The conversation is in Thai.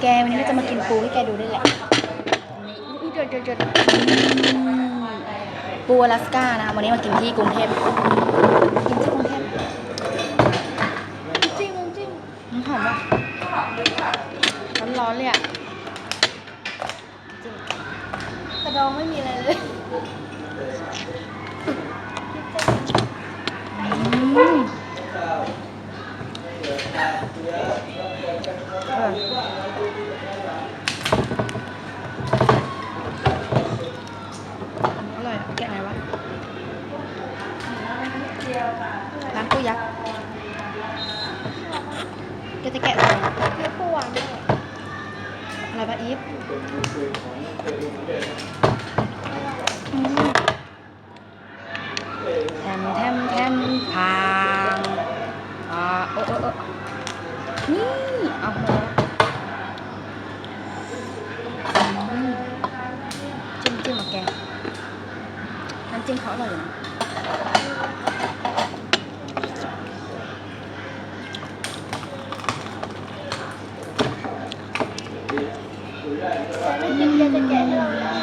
แกวันนี้เราจะมากินปูให้แกดูด้วยแหละนี่อุ๊ยเดือดเดือดเดือดอืมปูอลาสก้านะคะวันนี้มากินที่กรุงเทพกินที่กรุงเทพจิ้มจิ้มน้ำหอมป่ะร้อนๆเลยอะจิ้มกระดองไม่มีอะไรเลยอื ร้านปูยักษ์แกจะแกะอะไรเนื้อปูหวานด้วยอะไรปะอีฟแทมแทมแทมพางอ่าโอ้โอ้นี่เอามาแล้วอืมจิ้มจิ้มกับแกน้ำจิ้มเขาอร่อยอยู่นะ แต่ไม่กินแกจะแกะให้เราเลย